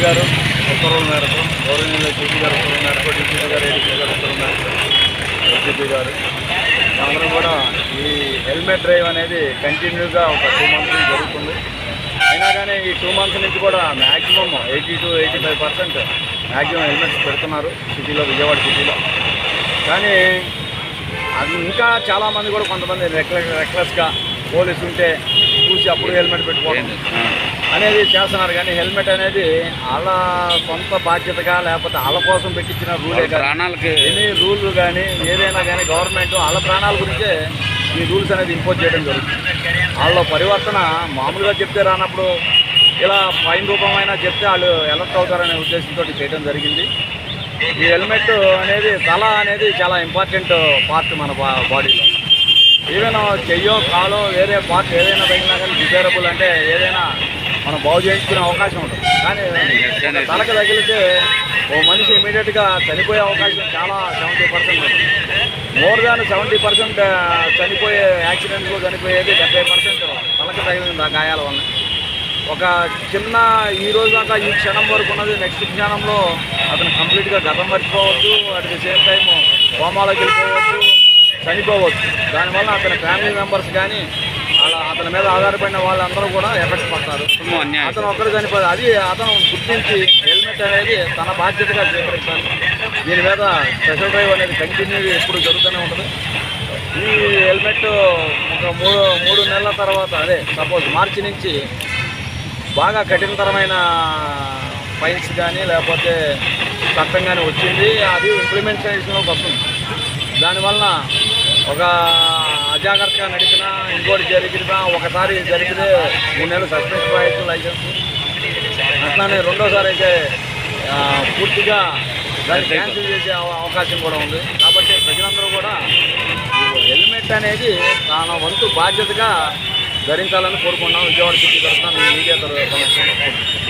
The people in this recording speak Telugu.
సీసీ గారు ఒకరు ఉన్నారు డీసీపీ గారు ఏడీసీ గారు ఒకరు ఉన్నారు ఎస్జీపీ గారు. అందరం కూడా ఈ హెల్మెట్ డ్రైవ్ అనేది కంటిన్యూగా ఒక టూ మంత్స్ నుంచి జరుగుతుంది. అయినా కానీ ఈ టూ మంత్స్ నుంచి కూడా maximum eighty to eighty five percent maximum helmets పెడుతున్నారు సిటీలో విజయవాడ సిటీలో. కానీ అది ఇంకా చాలామంది కూడా కొంతమంది రెక్లెస్ రెక్లెస్గా పోలీసు ఉంటే చూసి అప్పుడు హెల్మెట్ పెట్టుకోవడం. అనేది చేస్తున్నారు కానీ హెల్మెట్ అనేది వాళ్ళ సొంత బాధ్యతగా లేకపోతే వాళ్ళ కోసం పెట్టించిన రూలే ప్రాణాలకి ఎనీ రూల్ కానీ ఏదైనా కానీ గవర్నమెంట్ వాళ్ళ ప్రాణాల గురించే ఈ రూల్స్ అనేది ఇంపోజ్ చేయడం జరుగుతుంది. వాళ్ళ పరివర్తన మామూలుగా చెప్తే రానప్పుడు ఇలా ఫైన్ రూపమైనా చెప్తే వాళ్ళు ఎలర్ట్ అవుతారనే ఉద్దేశంతో చేయడం జరిగింది. ఈ హెల్మెట్ అనేది తల అనేది చాలా ఇంపార్టెంట్ పార్ట్ మన బా- బాడీలో. ఈవెన్ చెయ్యో కాలో వేరే పార్ట్ ఏదైనా తగిలినా కానీ డిజైరబుల్ అంటే ఏదైనా బాగు చేయించుకునే అవకాశం ఉంటుంది. కానీ తలకు తగిలితే ఓ మనిషి ఇమీడియట్గా చనిపోయే అవకాశం చాలా సెవెంటీ పర్సెంట్ ఉంది మోర్ దాన్ సెవెంటీ పర్సెంట్ చనిపోయే యాక్సిడెంట్లో చనిపోయేది డెబ్బై పర్సెంట్ తలకు తగిలిన గాయాల వల్ల ఒక చిన్న ఈ రోజు దాకా ఈ క్షణం వరకు ఉన్నది. నెక్స్ట్ క్షణంలో అతను కంప్లీట్గా గతం మర్చిపోవచ్చు. అట్ ది సేమ్ టైం కోమాలోకి వెళ్ళిపోవచ్చు. చనిపోవచ్చు. దానివల్ల అతని ఫ్యామిలీ మెంబర్స్ కానీ అతని మీద ఆధారపడిన వాళ్ళందరూ కూడా ఎఫెక్ట్ పడతారు. అతను ఒక్కరు చనిపోదు అది అతను గుర్తించి హెల్మెట్ అనేది తన బాధ్యతగా స్వీకరించాలి. దీని మీద స్పెషల్ డ్రైవ్ అనేది కంటిన్యూ ఎప్పుడు జరుగుతూనే ఉంటుంది. ఈ హెల్మెట్ ఒక మూడు మూడు నెలల తర్వాత అదే సపోజ్ మార్చి నుంచి బాగా కఠినతరమైన ఫైన్స్ కానీ లేకపోతే చట్టం కానీ వచ్చింది అది ఇంప్లిమెంటేషన్లోకి వస్తుంది. దానివల్ల ఒక అజాగ్రత్తగా నడిపినా ఇంకోటి జరిగినా ఒకసారి జరిగితే మూడు నెలలు సస్పెన్షన్ వాయిస్ లైసెన్స్ అట్లానే రెండోసారి అయితే పూర్తిగా దాన్ని క్యాన్సిల్ చేసే అవ- అవకాశం కూడా ఉంది. కాబట్టి ప్రజలందరూ కూడా హెల్మెట్ అనేది తన వంతు బాధ్యతగా ధరించాలని కోరుకున్నాం విజయవాడ సిటీ తరఫున మీడియా తరఫున